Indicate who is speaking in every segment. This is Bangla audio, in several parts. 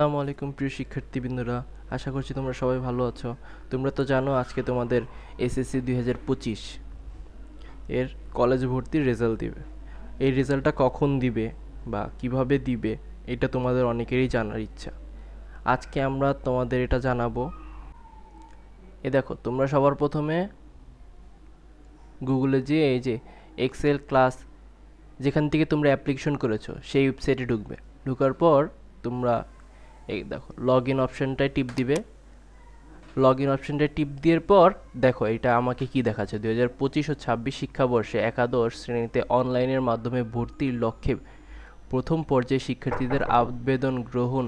Speaker 1: আসসালামু আলাইকুম প্রিয় শিক্ষার্থীবৃন্দরা, আশা করছি তোমরা সবাই ভালো আছো। তোমরা তো জানো আজকে তোমাদের এসএসসি দুই হাজার পঁচিশ। এর কলেজ ভর্তির রেজাল্ট দিবে। এই রেজাল্টটা কখন দিবে বা কীভাবে দিবে, এটা তোমাদের অনেকেরই জানার ইচ্ছা। আজকে আমরা তোমাদের এটা জানাব। এ দেখো, তোমরা সবার প্রথমে গুগলে যে এই যে এক্সেল ক্লাস যেখান থেকে তোমরা অ্যাপ্লিকেশন করেছ, সেই ওয়েবসাইটে ঢুকবে। ঢোকার পর তোমরা এই দেখো লগ ইন অপশানটায় টিপ দিবে। লগ ইন অপশানটায় টিপ দেওয়ার পর, দেখো, এটা আমাকে কি দেখাচ্ছে? দুই হাজার পঁচিশ ও ছাব্বিশ শিক্ষাবর্ষে একাদশ শ্রেণীতে অনলাইনের মাধ্যমে ভর্তির লক্ষ্যে প্রথম পর্যায়ে শিক্ষার্থীদের আবেদন গ্রহণ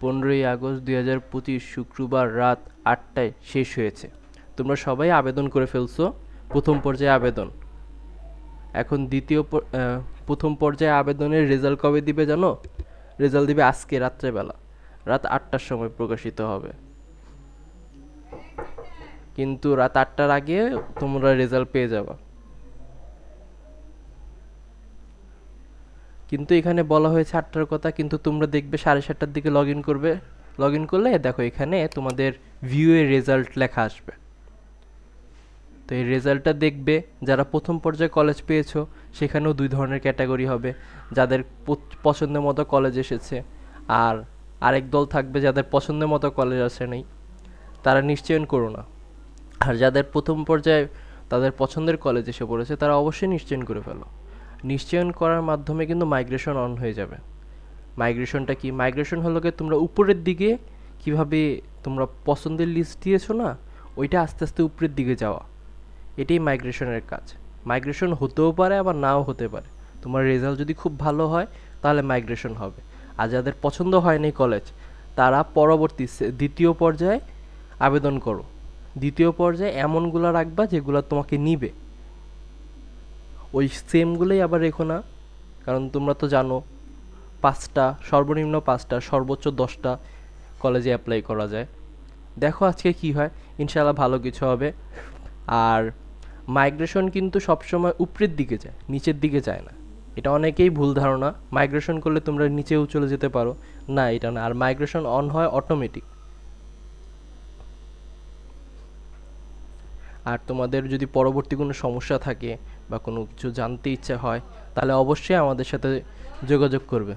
Speaker 1: পনেরোই আগস্ট দুই হাজার পঁচিশ শুক্রবার রাত আটটায় শেষ হয়েছে। তোমরা সবাই আবেদন করে ফেলছো, প্রথম পর্যায়ে আবেদন। এখন দ্বিতীয় প্রথম পর্যায়ে আবেদনের রেজাল্ট কবে দিবে জানো? রেজাল্ট দিবে আজকে রাত্রেবেলা। রাত আটটার সময় প্রকাশিত হবে। কিন্তু রাত আটটার আগে তোমরা রেজাল্ট পেয়ে যাবা। কিন্তু এখানে বলা হয়েছে আটটার কথা, কিন্তু তোমরা দেখবে সাড়ে সাতটার দিকে লগ ইন করবে। লগ ইন করলে, দেখো এখানে তোমাদের ভিউ এর রেজাল্ট লেখা আসবে। তো এই রেজাল্টটা দেখবে, যারা প্রথম পর্যায়ে কলেজ পেয়েছ, সেখানেও দুই ধরনের ক্যাটাগরি হবে। যাদের পছ- পছন্দের মতো কলেজ এসেছে, আর আরেক দল থাকবে যাদের পছন্দের মতো কলেজ আসে নেই, তারা নিশ্চয়ন করো না। আর যাদের প্রথম পর্যায়ে তাদের পছন্দের কলেজ এসে পড়েছে, তারা অবশ্যই নিশ্চয়ন করে ফেলো। নিশ্চয়ন করার মাধ্যমে কিন্তু মাইগ্রেশন অন হয়ে যাবে। মাইগ্রেশনটা কি? মাইগ্রেশন হলো কি তোমরা উপরের দিকে কীভাবে তোমরা পছন্দের লিস্ট দিয়েছ না, ওইটা আস্তে আস্তে উপরের দিকে যাওয়া। এটাই মাইগ্রেশনের কাজ। মাইগ্রেশন হতেও পারে, আবার নাও হতে পারে। তোমার রেজাল্ট যদি খুব ভালো হয়, তাহলে মাইগ্রেশন হবে। আর যাদের পছন্দ হয়নি কলেজ তারা পরবর্তী দ্বিতীয় পর্যায়ে আবেদন করো। দ্বিতীয় পর্যায়ে এমনগুলো রাখবা যেগুলো তোমাকে নিবে। ওই সেমগুলোই আবার রেখো না, কারণ তোমরা তো জানো, পাঁচটা, সর্বনিম্ন পাঁচটা, সর্বোচ্চ দশটা কলেজে অ্যাপ্লাই করা যায়। দেখো আজকে কি হয় ইনশাল্লাহ ভালো কিছু হবে। আর মাইগ্রেশন কিন্তু সবসময় উপরের দিকে যায়, নিচের দিকে যায় না। এটা অনেকেই ভুল ধারণা। মাইগ্রেশন করলে তোমরা নিচেও চলে যেতে পারো। না, এটা না। আর মাইগ্রেশন অন হয় অটোমেটিক আর তোমাদের যদি পরবর্তী কোনো সমস্যা থাকে বা কোনো কিছু জানতে ইচ্ছা হয়, তাহলে অবশ্যই আমাদের সাথে যোগাযোগ করবে।